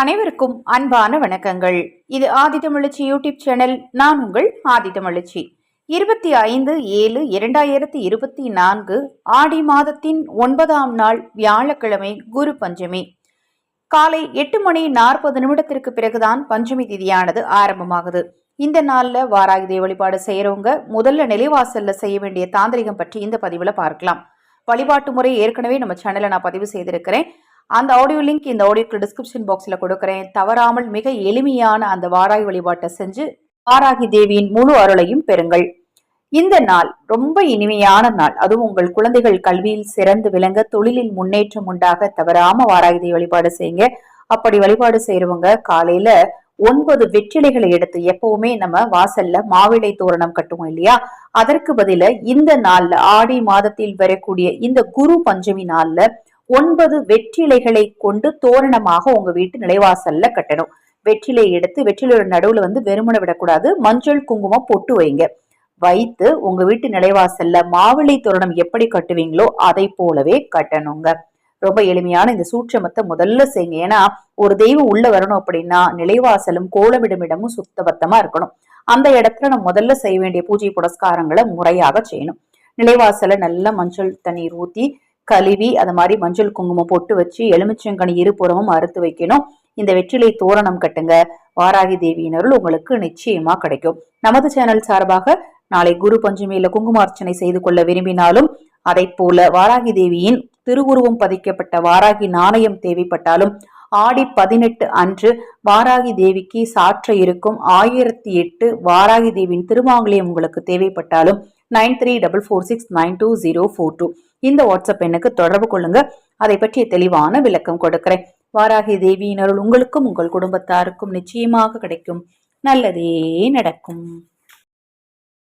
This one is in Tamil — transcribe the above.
அனைவருக்கும் அன்பான வணக்கங்கள். இது ஆதிதமிழச்சி யூடியூப் சேனல். நான் உங்கள் ஆதிதமிழச்சி இருபத்தி ஐந்து ஏழு இரண்டாயிரத்தி இருபத்தி நான்கு ஆடி மாதத்தின் ஒன்பதாம் நாள் வியாழக்கிழமை குரு பஞ்சமி. காலை எட்டு மணி நாற்பது நிமிடத்திற்கு பிறகுதான் பஞ்சமி திதியானது ஆரம்பமாகுது. இந்த நாளில் வாராகி வழிபாடு செய்யறவங்க முதல்ல நிலைவாசல்ல செய்ய வேண்டிய தாந்திரிகம் பற்றி இந்த பதிவில் பார்க்கலாம். வழிபாட்டு முறை ஏற்கனவே நம்ம சேனலை நான் பதிவு செய்திருக்கிறேன். அந்த ஆடியோ லிங்க் இந்த ஆடியோக்கு டிஸ்கிரிப்ஷன் பாக்ஸில் கொடுக்குறேன். தவறாமல் மிக எளிமையான அந்த வாராகி வழிபாட்டை செஞ்சு வாராகி தேவியின் முழு அருளையும் பெறுங்கள். இந்த நாள் ரொம்ப இனிமையான நாள். அதுவும் உங்கள் குழந்தைகள் கல்வியில் சிறந்து விளங்க தொழிலில் முன்னேற்றம் உண்டாக தவறாம வாராகி தேவி வழிபாடு செய்யுங்க. அப்படி வழிபாடு செய்யறவங்க காலையில ஒன்பது வெற்றிலைகளை எடுத்து எப்பவுமே நம்ம வாசல்ல மாவிளை தோரணம் கட்டுவோம் இல்லையா? அதற்கு பதில இந்த நாள்ல ஆடி மாதத்தில் வரக்கூடிய இந்த குரு பஞ்சமி நாள்ல ஒன்பது வெற்றிலைகளை கொண்டு தோரணமாக உங்க வீட்டு நிலைவாசல்ல கட்டணும். வெற்றிலை எடுத்து வெற்றிலையோட நடுவுல வந்து வெறுமனை விடக்கூடாது. மஞ்சள் குங்குமம் பொட்டு வைங்க. வைத்து உங்க வீட்டு நிலைவாசல்ல மாவிளை தோரணம் எப்படி கட்டுவீங்களோ அதை போலவே கட்டணுங்க. ரொம்ப எளிமையான இந்த சூட்சமத்தை முதல்ல செய்யுங்க. ஏன்னா ஒரு தெய்வம் உள்ள வரணும் அப்படின்னா நிலைவாசலும் கோலமிடும் இடமும் சுத்தபத்தமா இருக்கணும். அந்த இடத்துல நம்ம முதல்ல செய்ய வேண்டிய பூஜை புரஸ்காரங்களை முறையாக செய்யணும். நிலைவாசல நல்ல மஞ்சள் தண்ணீர் ஊற்றி கழுவி அது மாதிரி மஞ்சள் குங்குமம் போட்டு வச்சு எலுமிச்சங்கனி இருபுறமும் அறுத்து வைக்கணும். இந்த வெற்றிலை தோரணம் கட்டுங்க. வாராகி தேவியினருள் உங்களுக்கு நிச்சயமா கிடைக்கும். நமது சேனல் சார்பாக நாளை குரு பஞ்சமியில குங்குமார்ச்சனை செய்து கொள்ள விரும்பினாலும் அதை போல வாராகி தேவியின் திருவுருவம் பதிக்கப்பட்ட வாராகி நாணயம் தேவைப்பட்டாலும் ஆடி பதினெட்டு அன்று வாராகி தேவிக்கு சாற்ற இருக்கும் ஆயிரத்தி எட்டு வாராகி தேவியின் திருமாங்கலியம் உங்களுக்கு தேவைப்பட்டாலும் nine three double four six nine two zero four two. இந்த வாட்ஸ்அப் எண்ணுக்கு தொடர்பு கொள்ளுங்க. அதை பற்றிய தெளிவான விளக்கம் கொடுக்கிறேன். வாராகி தேவியினருள் உங்களுக்கும் உங்கள் குடும்பத்தாருக்கும் நிச்சயமாக கிடைக்கும். நல்லதே நடக்கும்.